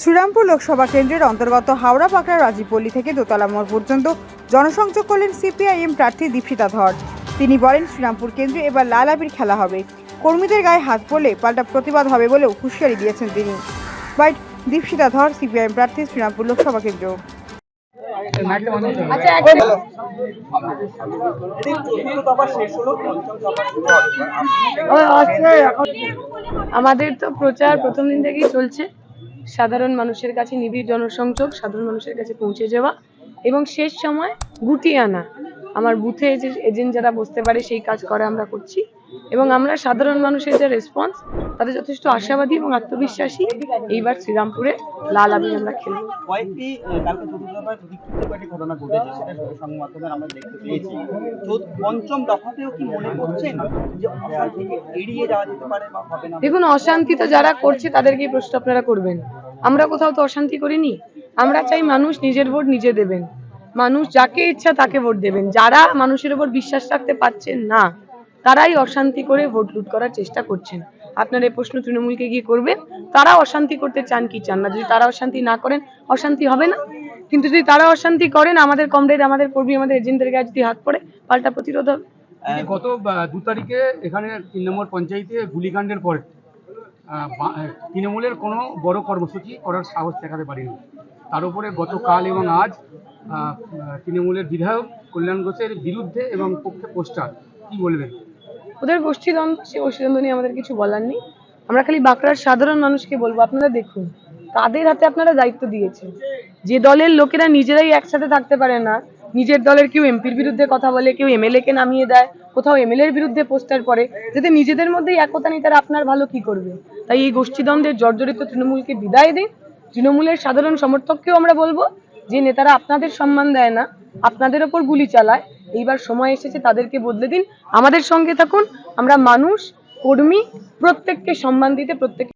শ্রীরামপুর লোকসভা কেন্দ্রের অন্তর্গত হাওড়া পাকড়া রাজীবপল্লী থেকে দোতলা মোড় পর্যন্ত জনসংযোগ করলেন সিপিআইএম প্রার্থী দীপশিতা ধর। তিনি বলেন শ্রীরামপুর কেন্দ্রে এবার লাল আবির খেলা হবে। কর্মীদের গায়ে হাত পড়লে পাল্টা প্রতিবাদ হবে বলেও হুঁশিয়ারি দিয়েছেন তিনি। বাইট দীপশিতা ধর সিপিআইএম প্রার্থী শ্রীরামপুর লোকসভা কেন্দ্র। আচ্ছা আমাদের তো প্রচার প্রথম দিন থেকেই চলছে। সাধারণ মানুষের কাছে নিবিড় জনসংযোগ সাধারণ মানুষের কাছে পৌঁছে যাওয়া এবং শেষ সময় গুটিয়ে আনা। আমার বুথে যে এজেন্ট যারা বসতে পারে সেই কাজ করে আমরা করছি এবং আমরা সাধারণ মানুষের যে রেসপন্স তাদের যথেষ্ট আশাবাদী এবং আত্মবিশ্বাসী। এইবার শ্রীরামপুরে লাল আবির আমরা খেলব। কয়েকটি আহ, কালকে চতুর্থ দফায় বিক্ষিপ্ত কয়েকটি ঘটনা ঘটেছে সেটা আমরা দেখতে পেয়েছি। পঞ্চম দফাতেও কি মনে করছেন যে এড়িয়ে যাওয়া যেতে পারে বা হবে না? দেখুন অশান্তি তো যারা করছে তাদেরকেই প্রশ্ন আপনারা করবেন। আমরা কোথাও তো অশান্তি করিনি। আমরা চাই মানুষ নিজের ভোট নিজে দেবেন। মানুষ যাকে ইচ্ছা তাকে ভোট দেবেন। যারা মানুষের উপর বিশ্বাস রাখতে পারছেন না, তারাই অশান্তি করে ভোট লুট করার চেষ্টা করছেন। আপনার এই প্রশ্ন তৃণমূলকে গিয়ে করবেন। তারা অশান্তি করতে চান কি চান না? যদি তারা অশান্তি না করেন, অশান্তি হবে না? কিন্তু যদি তারা অশান্তি করেন, আমাদের কমরেড, আমাদের কর্মী, আমাদের এজেন্টদের গায়ে যদি হাত পড়ে, পাল্টা প্রতিরোধ হবে। গত দু তারিখে এখানে তিন নম্বর পঞ্চায়েতে গুলিকাণ্ডের পরে তৃণমূলের কোনো বড় কর্মসূচি করার সাহস দেখাতে পারেনি। তার উপরে গতকাল এবং আজ তৃণমূলের বিধায়ক কল্যাণ ঘোষের বিরুদ্ধে এবং পক্ষে পোস্টার। কি বলবেন? ওদের গোষ্ঠীদ্বন্দ্ব নিয়ে আমাদের কিছু বলার নেই। আমরা খালি বাঁকড়ার সাধারণ মানুষকে বলব, আপনারা দেখুন। তাদের হাতে আপনারা দায়িত্ব দিয়েছেন। যে দলের লোকেরা নিজেরাই একসাথে থাকতে পারে না, নিজের দলের কেউ এমপির বিরুদ্ধে কথা বলে, কেউ এমএলএ কে নামিয়ে দেয়, কোথাও এমএলএ এর বিরুদ্ধে পোস্টার করে, যাতে নিজেদের মধ্যেই একতা নেই, তারা আপনার ভালো কি করবে? তাই এই গোষ্ঠীদ্বন্দ্বের জর্জরিত তৃণমূলকে বিদায় দিন তৃণমূলের সাধারণ সমর্থককেও আমরা বলব, যে নেতারা আপনাদের সম্মান দেয় না, আপনাদের ওপর গুলি চালায়, এইবার সময় এসেছে তাদেরকে বদলে দিন। আমাদের সঙ্গে থাকুন, আমরা মানুষ, কর্মী, প্রত্যেককে সম্মান দিতে প্রত্যেক